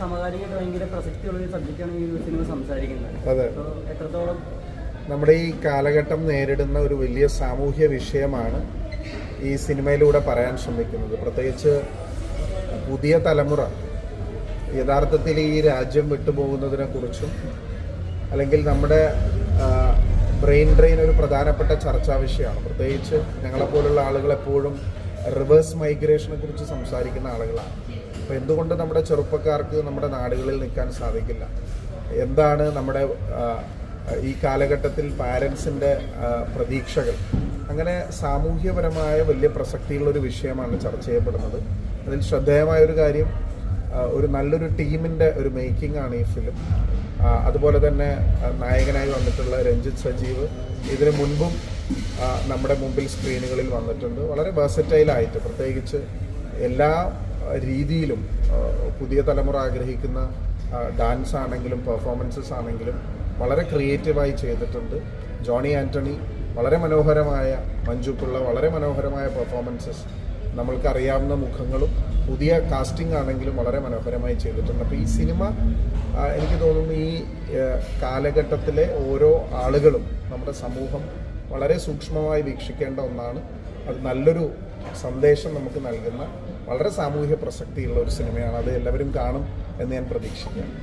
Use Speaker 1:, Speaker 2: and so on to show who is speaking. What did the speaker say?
Speaker 1: സമകാലികമായിട്ട് ഭയങ്കര പ്രസക്തിയുള്ള ഒരു സബ്ജക്റ്റാണ് ഈ സിനിമ സംസാരിക്കുന്നത്.
Speaker 2: അതെ.
Speaker 1: എത്രത്തോളം
Speaker 2: നമ്മുടെ ഈ കാലഘട്ടം നേരിടുന്ന ഒരു വലിയ സാമൂഹ്യ വിഷയമാണ് ഈ സിനിമയിലൂടെ പറയാൻ ശ്രമിക്കുന്നത്. പ്രത്യേകിച്ച് പുതിയ തലമുറ യഥാർത്ഥത്തിൽ ഈ രാജ്യം വിട്ടുപോകുന്നതിനെ കുറിച്ചും അല്ലെങ്കിൽ നമ്മുടെ ബ്രെയിൻ ഡ്രെയിൻ ഒരു പ്രധാനപ്പെട്ട ചർച്ചാ വിഷയമാണ്. പ്രത്യേകിച്ച് ഞങ്ങളെപ്പോലുള്ള ആളുകൾ എപ്പോഴും റിവേഴ്സ് മൈഗ്രേഷനെ കുറിച്ച് സംസാരിക്കുന്ന ആളുകളാണ്. അപ്പോൾ എന്തുകൊണ്ട് നമ്മുടെ ചെറുപ്പക്കാർക്ക് നമ്മുടെ നാടുകളിൽ നിൽക്കാൻ സാധിക്കില്ല? എന്താണ് നമ്മുടെ ഈ കാലഘട്ടത്തിൽ പാരൻസിന്റെ പ്രതീക്ഷകൾ? അങ്ങനെ സാമൂഹ്യപരമായ വലിയ പ്രസക്തിയുള്ളൊരു വിഷയമാണ് ചർച്ച ചെയ്യപ്പെടുന്നത്. അതിൽ ശ്രദ്ധേയമായ ഒരു കാര്യം ഒരു നല്ലൊരു ടീമിന്റെ ഒരു മേക്കിംഗ് ആണ് ഈ ഫിലിം. അതുപോലെ തന്നെ നായകനായി വന്നിട്ടുള്ള രഞ്ജിത്ത് സജീവ് ഇതിനു മുൻപും നമ്മുടെ മുമ്പിൽ സ്ക്രീനുകളിൽ വന്നിട്ടുണ്ട്. വളരെ വേഴ്സറ്റൈലായിട്ട് പ്രത്യേകിച്ച് എല്ലാ രീതിയിലും പുതിയ തലമുറ ആഗ്രഹിക്കുന്ന ഡാൻസ് ആണെങ്കിലും പെർഫോമൻസസ് ആണെങ്കിലും വളരെ ക്രിയേറ്റീവായി ചെയ്തിട്ടുണ്ട്. ജോണി ആന്റണി വളരെ മനോഹരമായ മഞ്ജു വളരെ മനോഹരമായ പെർഫോമൻസസ് നമ്മൾക്ക് അറിയാവുന്ന മുഖങ്ങളും പുതിയ കാസ്റ്റിംഗ് ആണെങ്കിലും വളരെ മനോഹരമായി ചെയ്തിട്ടുണ്ട്. അപ്പോൾ ഈ സിനിമ എനിക്ക് തോന്നുന്നു ഈ കാലഘട്ടത്തിലെ ഓരോ ആളുകളും നമ്മുടെ സമൂഹം വളരെ സൂക്ഷ്മമായി വീക്ഷിക്കേണ്ട ഒന്നാണ്. അത് നല്ലൊരു സന്ദേശം നമുക്ക് നൽകുന്ന വളരെ സാമൂഹ്യ പ്രസക്തിയുള്ള ഒരു സിനിമയാണ് അത് എല്ലാവരും കാണും എന്ന് ഞാൻ പ്രതീക്ഷിക്കുകയാണ്